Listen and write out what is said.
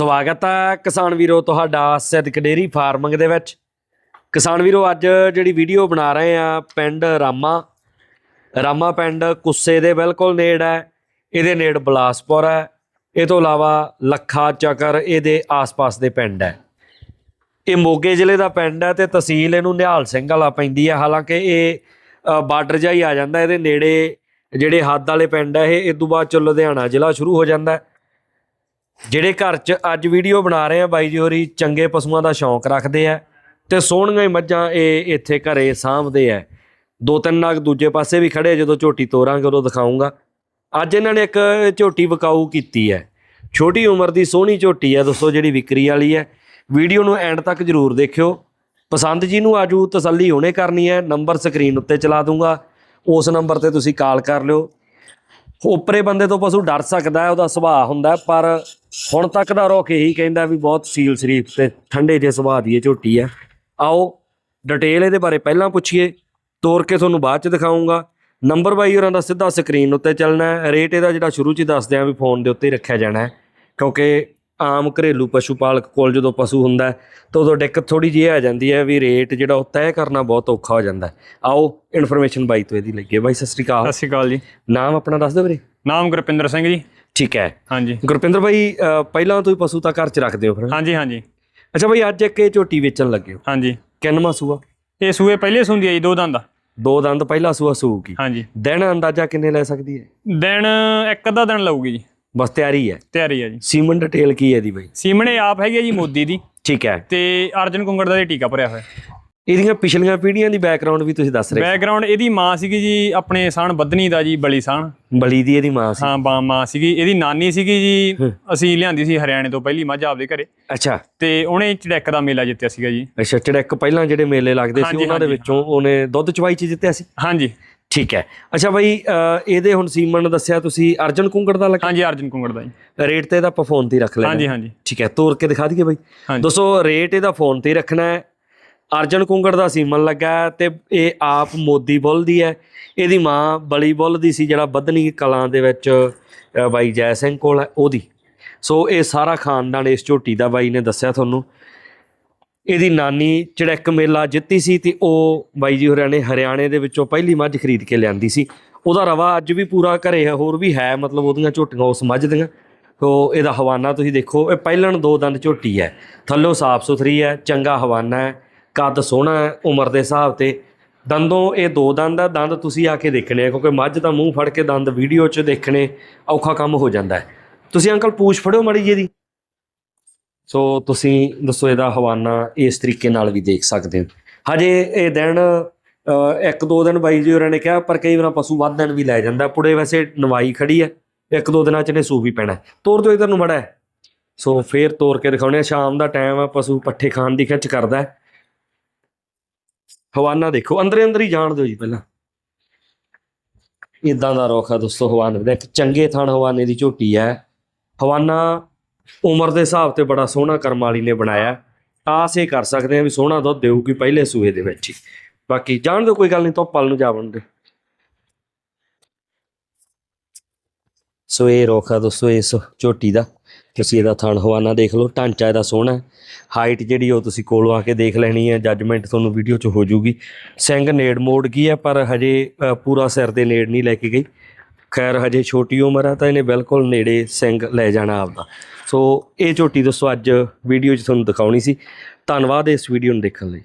ਸਵਾਗਤ ਹੈ ਕਿਸਾਨ ਵੀਰੋ ਤੁਹਾਡਾ ਸਿੱਧਕ ਡੇਰੀ ਫਾਰਮਿੰਗ ਦੇ ਵਿੱਚ। ਕਿਸਾਨ ਵੀਰੋ, ਅੱਜ ਜਿਹੜੀ ਵੀਡੀਓ ਬਣਾ ਰਹੇ ਆ ਪਿੰਡ ਰਾਮਾ। ਰਾਮਾ ਪਿੰਡ ਕੁੱਸੇ ਦੇ ਬਿਲਕੁਲ ਨੇੜ ਹੈ, ਇਹਦੇ ਨੇੜ ਬਲਾਸਪੁਰ ਹੈ। ਇਹ ਤੋਂ ਇਲਾਵਾ ਲੱਖਾ ਚੱਕਰ ਇਹਦੇ ਆਸ-ਪਾਸ ਦੇ ਪਿੰਡ ਹੈ। ਇਹ ਮੋਗੇ ਜ਼ਿਲ੍ਹੇ ਦਾ ਪਿੰਡ ਹੈ ਤੇ ਤਹਿਸੀਲ ਇਹਨੂੰ ਨਿਹਾਲ ਸਿੰਘ ਵਾਲਾ ਪੈਂਦੀ ਹੈ। ਹਾਲਾਂਕਿ ਇਹ ਬਾਰਡਰ ਜਿਹਾ ਹੀ ਆ ਜਾਂਦਾ, ਇਹਦੇ ਨੇੜੇ ਜਿਹੜੇ ਹੱਦ ਵਾਲੇ ਪਿੰਡ ਹੈ, ਇਹ ਇਸ ਤੋਂ ਬਾਅਦ ਚ ਲੁਧਿਆਣਾ ਜ਼ਿਲ੍ਹਾ ਸ਼ੁਰੂ ਹੋ ਜਾਂਦਾ ਹੈ। ਜਿਹੜੇ ਘਰ 'ਚ ਅੱਜ ਵੀਡੀਓ ਬਣਾ ਰਹੇ ਆ ਬਾਈ ਜੀ ਹੋਰੀ ਚੰਗੇ ਪਸ਼ੂਆਂ ਦਾ ਸ਼ੌਂਕ ਰੱਖਦੇ ਆ ਤੇ ਸੋਹਣੀਆਂ ਹੀ ਮੱਝਾਂ ਇਹ ਇੱਥੇ ਘਰੇ ਸਾਂਭਦੇ ਆ। ਦੋ ਤਿੰਨ ਨਾਗ ਦੂਜੇ ਪਾਸੇ ਵੀ ਖੜੇ ਆ, ਜਦੋਂ ਝੋਟੀ ਤੋਰਾਂਗੇ ਉਦੋਂ ਦਿਖਾਉਂਗਾ ਅੱਜ ਇਹਨਾਂ ਨੇ ਇੱਕ ਝੋਟੀ ਵਿਕਾਊ ਕੀਤੀ ਹੈ ਛੋਟੀ ਉਮਰ ਦੀ ਸੋਹਣੀ ਝੋਟੀ ਹੈ ਦੋਸਤੋ ਜਿਹੜੀ ਵਿਕਰੀ ਵਾਲੀ ਹੈ ਵੀਡੀਓ ਨੂੰ ਐਂਡ ਤੱਕ ਜਰੂਰ ਦੇਖਿਓ। ਪਸੰਦ ਜੀ ਨੂੰ ਆਜੂ ਤਸੱਲੀ ਹੁਣੇ ਕਰਨੀ ਹੈ ਨੰਬਰ ਸਕਰੀਨ ਉੱਤੇ ਚਲਾ ਦੂੰਗਾ। ਉਸ ਨੰਬਰ ਤੇ ਤੁਸੀਂ ਕਾਲ ਕਰ ਲਿਓ। ਉਪਰੇ ਬੰਦੇ ਤੋਂ ਪਸ਼ੂ ਡਰ ਸਕਦਾ ਹੈ, ਉਹਦਾ ਸੁਭਾਅ ਹੁੰਦਾ ਪਰ ਹੁਣ ਤੱਕ ਦਾ ਰੋਕ ਇਹੀ ਕਹਿੰਦਾ ਵੀ ਬਹੁਤ ਸੀਲ ਸ਼ਰੀਫ ਤੇ ਠੰਡੇ ਜਿਹੇ ਸੁਭਾਅ ਦੀ ਇਹ ਝੋਟੀ ਹੈ। ਆਓ, ਡਿਟੇਲ ਇਹਦੇ ਬਾਰੇ ਪਹਿਲਾਂ ਪੁੱਛੀਏ, ਤੋਰ ਕੇ ਤੁਹਾਨੂੰ ਬਾਅਦ ਚ ਦਿਖਾਉਂਗਾ ਨੰਬਰ ਬਾਈ ਹੋਰਾਂ ਦਾ ਸਿੱਧਾ ਸਕਰੀਨ ਉੱਤੇ ਚੱਲਣਾ ਹੈ, ਰੇਟ ਇਹਦਾ ਜਿਹੜਾ ਸ਼ੁਰੂ ਚ ਹੀ ਦੱਸਦੇ ਆਂ ਵੀ ਫੋਨ ਦੇ ਉੱਤੇ ਹੀ ਰੱਖਿਆ ਜਾਣਾ ਹੈ, ਕਿਉਂਕਿ ਆਮ ਘਰੇਲੂ ਪਸ਼ੂ ਪਾਲਕ ਕੋਲ ਜਦੋਂ ਪਸ਼ੂ ਹੁੰਦਾ ਤਾਂ ਉਦੋਂ ਦਿੱਕਤ ਥੋੜੀ ਜਿਹੀ ਆ ਜਾਂਦੀ ਹੈ ਵੀ ਰੇਟ ਜਿਹੜਾ ਉਹ ਤੈਅ ਕਰਨਾ ਬਹੁਤ ਔਖਾ ਹੋ ਜਾਂਦਾ। ਆਓ ਇਨਫੋਰਮੇਸ਼ਨ ਬਾਈ ਤੋਂ ਇਹਦੀ ਲਈਏ। ਬਾਈ ਸਤਿ ਸ੍ਰੀ ਅਕਾਲ। ਸਤਿ ਸ਼੍ਰੀ ਅਕਾਲ ਜੀ। ਨਾਮ ਆਪਣਾ ਦੱਸ ਦਿਓ ਵੀਰੇ। ਨਾਮ ਗੁਰਪਿੰਦਰ ਸਿੰਘ ਜੀ। ਠੀਕ ਹੈ। ਹਾਂਜੀ। ਗੁਰਪਿੰਦਰ ਅ, ਪਹਿਲਾਂ ਤੋਂ ਹੀ ਪਸ਼ੂ ਤਾਂ ਘਰ 'ਚ ਰੱਖਦੇ ਹੋ ਫਿਰ ਹਾਂਜੀ ਹਾਂਜੀ। ਅੱਛਾ ਭਾਈ ਅੱਜ ਇੱਕ ਇਹ ਝੋਟੀ ਵੇਚਣ ਲੱਗੇ ਹੋ। ਹਾਂਜੀ। ਕਿੰਨਵਾਂ ਸੂਆ? ਇਹ ਸੂਏ ਪਹਿਲੇ ਸੁੰਦੀ ਆ ਜੀ ਦੋ ਦੰਦ ਦੋ ਦੰਦ ਪਹਿਲਾ ਸੂਆ ਸੂਗੀ ਹਾਂਜੀ। ਦਿਨ ਅੰਦਾਜ਼ਾ ਕਿੰਨੇ ਲੈ ਸਕਦੀ ਹੈ? ਦਿਨ ਇੱਕ ਅੱਧਾ ਦਿਨ ਲਊਗੀ ਜੀ। ਬਸ ਤਿਆਰੀ ਹੈ। ਤਿਆਰੀ ਆ ਜੀ। ਸੀਮਨ ਡਿਟੇਲ ਕੀ ਹੈ ਇਹਦੀ ਭਾਈ ਸੀਮਣੇ ਆਪ ਹੈਗੀ ਆ ਜੀ ਮੋਦੀ ਦੀ। ਠੀਕ ਹੈ। ਤੇ ਅਰਜਨ ਕੁੰਗੜ ਦਾ ਇਹ ਟੀਕਾ ਭਰਿਆ ਹੋਇਆ। ਇਹਦੀਆਂ ਪਿਛਲੀਆਂ ਪੀੜ੍ਹੀਆਂ ਦੀ ਬੈਕਗ੍ਰਾਉਂਡ ਵੀ ਤੁਸੀਂ ਦੱਸ ਰਹੇ ਬੈਕਗ੍ਰਾਉਂਡ ਇਹਦੀ ਮਾਂ ਸੀਗੀ ਜੀ ਆਪਣੇ ਸਾਣ ਬੱਧਨੀ ਦਾ ਜੀ ਬਲੀ ਸਾਣ ਬਲੀ ਦੀ ਇਹਦੀ ਮਾਂ ਸੀ। ਹਾਂ ਬਾ ਮਾਂ ਸੀਗੀ। ਇਹਦੀ ਨਾਨੀ ਸੀਗੀ ਜੀ ਅਸੀਂ ਲਿਆਂਦੀ ਸੀ ਹਰਿਆਣੇ ਤੋਂ ਪਹਿਲੀ ਮੱਝ ਆਪਦੇ ਘਰੇ। ਅੱਛਾ। ਤੇ ਉਹਨੇ ਚੜੈਕ ਦਾ ਮੇਲਾ ਜਿੱਤਿਆ ਸੀਗਾ ਜੀ। ਅੱਛਾ ਚੜੈਕ ਪਹਿਲਾਂ ਜਿਹੜੇ ਮੇਲੇ ਲੱਗਦੇ ਸੀ ਉਹਨਾਂ ਦੇ ਵਿੱਚੋਂ ਉਹਨੇ ਦੁੱਧ ਚਵਾਈ ਚ ਜਿੱਤਿਆ ਸੀ। ਹਾਂਜੀ। ਠੀਕ ਹੈ। ਅੱਛਾ ਭਾਈ ਅ, ਇਹਦੇ ਹੁਣ ਸੀਮਨ ਦੱਸਿਆ ਤੁਸੀਂ ਅਰਜਨ ਕੁੰਗੜ ਦਾ ਲੱਗਾ। ਹਾਂਜੀ ਅਰਜਨ ਕੁੰਗੜ ਦਾ ਜੀ। ਰੇਟ ਤੇ ਇਹਦਾ ਆਪਾਂ ਫੋਨ ਤੇ ਹੀ ਰੱਖ ਲੈਣਾ ਹਾਂਜੀ ਹਾਂਜੀ। ਠੀਕ ਹੈ ਤੋਰ ਕੇ ਦਿਖਾ ਦਈਏ ਬਾਈ। ਦੋਸਤੋ ਰੇਟ ਇਹਦਾ ਫੋਨ ਤੇ ਰੱਖਣਾ ਹੈ। ਅਰਜਨ ਕੁੰਗੜ ਦਾ ਸੀਮਨ ਲੱਗਾ ਤੇ ਇਹ ਆਪ ਮੋਦੀ ਬੁੱਲ ਦੀ ਹੈ। ਇਹਦੀ ਮਾਂ ਬਲੀ ਬੁੱਲ ਦੀ ਸੀ ਜਿਹੜਾ ਬੱਧਨੀ ਕਲਾਂ ਦੇ ਵਿੱਚ ਬਾਈ ਜੈ ਸਿੰਘ ਕੋਲ ਹੈ ਉਹਦੀ। ਸੋ ਇਹ ਸਾਰਾ ਖਾਨਦਾਨ ਇਸ ਝੋਟੀ ਦਾ ਬਾਈ ਨੇ ਦੱਸਿਆ ਤੁਹਾਨੂੰ। ਇਹਦੀ ਨਾਨੀ ਚੜੈਕ ਮੇਲਾ ਜਿੱਤੀ ਸੀ ਤੇ ਉਹ ਬਾਈ ਜੀ ਹੋਰਾਂ ਨੇ ਹਰਿਆਣੇ ਦੇ ਵਿੱਚੋਂ ਪਹਿਲੀ ਮੱਝ ਖਰੀਦ ਕੇ ਲਿਆਂਦੀ ਸੀ। ਉਹਦਾ ਰਵਾ ਅੱਜ ਵੀ ਪੂਰਾ ਘਰੇ ਹੈ, ਹੋਰ ਵੀ ਹੈ, ਮਤਲਬ ਉਹਦੀਆਂ ਝੋਟੀਆਂ ਉਸ ਮੱਝ ਦੀਆਂ। ਤੋ ਇਹਦਾ ਹਵਾਨਾ ਤੁਸੀਂ ਦੇਖੋ, ਇਹ ਪਹਿਲਣ ਦੋ ਦੰਦ ਝੋਟੀ ਹੈ। ਥੱਲੋਂ ਸਾਫ਼ ਸੁਥਰੀ ਹੈ, ਚੰਗਾ ਹਵਾਨਾ ਹੈ, ਕੱਦ ਸੋਹਣਾ ਹੈ, ਉਮਰ ਦੇ ਹਿਸਾਬ ਤੇ। ਦੰਦੋਂ ਇਹ ਦੋ ਦੰਦ ਆ, ਦੰਦ ਤੁਸੀਂ ਆ ਕੇ ਦੇਖਣੇ ਆ, ਕਿਉਂਕਿ ਮੱਝ ਦਾ ਮੂੰਹ ਫੜ ਕੇ ਦੰਦ ਵੀਡੀਓ 'ਚ ਦੇਖਣੇ ਔਖਾ ਕੰਮ ਹੋ ਜਾਂਦਾ ਹੈ। ਤੁਸੀਂ ਅੰਕਲ ਪੂਛ ਫੜਿਓ ਮੜੀ ਜੀ ਇਹਦੀ। ਸੋ ਤੁਸੀਂ ਦੱਸੋ ਇਹਦਾ ਹਵਾਨਾ ਇਸ ਤਰੀਕੇ ਨਾਲ ਵੀ ਦੇਖ ਸਕਦੇ ਹੋ। ਹਜੇ ਇਹ ਦਿਨ ਇੱਕ ਦੋ ਦਿਨ ਬਾਈ ਜੀ ਹੋਰਾਂ ਨੇ ਕਿਹਾ, ਪਰ ਕਈ ਵਾਰ ਪਸ਼ੂ ਵੱਧ ਦਿਨ ਵੀ ਲੈ ਜਾਂਦਾ। ਪੁੜੇ ਵੈਸੇ ਨਵਾਈ ਖੜੀ ਹੈ, ਇੱਕ ਦੋ ਦਿਨਾਂ ਚ ਨੇ ਸੂ ਵੀ ਪੈਣਾ। ਤੋਰ ਦਿਓ ਇਧਰ ਨੂੰ ਮੜਾ ਸੋ ਫੇਰ ਤੋਰ ਕੇ ਦਿਖਾਉਣੇ ਆ ਸ਼ਾਮ ਦਾ ਟਾਈਮ ਆ, ਪਸ਼ੂ ਪੱਠੇ ਖਾਣ ਦੀ ਖਿੱਚ ਕਰਦਾ ਹਵਾਨਾ ਦੇਖੋ, ਅੰਦਰੇ ਅੰਦਰ ਹੀ ਜਾਣ ਦਿਓ ਜੀ ਪਹਿਲਾਂ। ਇਦਾਂ ਦਾ ਰੋਖਾ ਦੋਸਤੋ ਹਵਾਨੇ ਦਾ। ਇੱਕ ਚੰਗੇ ਥਾਣ ਹਵਾਨੇ ਦੀ ਝੋਟੀ ਹੈ। ਹਵਾਨਾ ਉਮਰ ਦੇ ਹਿਸਾਬ ਤੇ ਬੜਾ ਸੋਹਣਾ ਕਰਮ ਵਾਲੀ ਨੇ ਬਣਾਇਆ। ਆਸ ਇਹ ਕਰ ਸਕਦੇ ਆ ਵੀ ਸੋਹਣਾ ਦੁੱਧ ਦੇਊਗੀ ਪਹਿਲੇ ਸੂਏ ਦੇ ਵਿੱਚ ਹੀ। ਬਾਕੀ ਜਾਣ ਦਿਓ ਕੋਈ ਗੱਲ ਨਹੀਂ ਧੁੱਪ ਵੱਲ ਨੂੰ ਜਾ ਬਣਦੇ ਸੋ ਇਹ ਰੋਖਾ ਦੋਸਤੋ ਇਸ ਝੋਟੀ ਦਾ। ਤੁਸੀਂ ਇਹਦਾ ਥਣ ਹਵਾਨਾ ਦੇਖ ਲਓ ਢਾਂਚਾ ਇਹਦਾ ਸੋਹਣਾ ਹਾਈਟ ਜਿਹੜੀ ਉਹ ਤੁਸੀਂ ਕੋਲੋਂ ਆ ਕੇ ਦੇਖ ਲੈਣੀ ਹੈ ਜੱਜਮੈਂਟ ਤੁਹਾਨੂੰ ਵੀਡੀਓ 'ਚ ਹੋ ਜਾਊਗੀ। ਸਿੰਘ ਨੇੜ ਮੋੜ ਗਈ ਹੈ ਪਰ ਹਜੇ ਅ, ਪੂਰਾ ਸਿਰ ਦੇ ਨੇੜ ਨਹੀਂ ਲੈ ਕੇ ਗਈ। ਖੈਰ, ਹਜੇ ਛੋਟੀ ਉਮਰ ਆ ਤਾਂ ਇਹਨੇ ਬਿਲਕੁਲ ਨੇੜੇ ਸਿੰਘ ਲੈ ਜਾਣਾ ਆਪਦਾ। ਸੋ ਇਹ ਝੋਟੀ ਦੋਸਤੋ, ਅੱਜ ਵੀਡੀਓ 'ਚ ਤੁਹਾਨੂੰ ਦਿਖਾਉਣੀ ਸੀ। ਧੰਨਵਾਦ ਇਸ ਵੀਡੀਓ ਨੂੰ ਦੇਖਣ ਲਈ।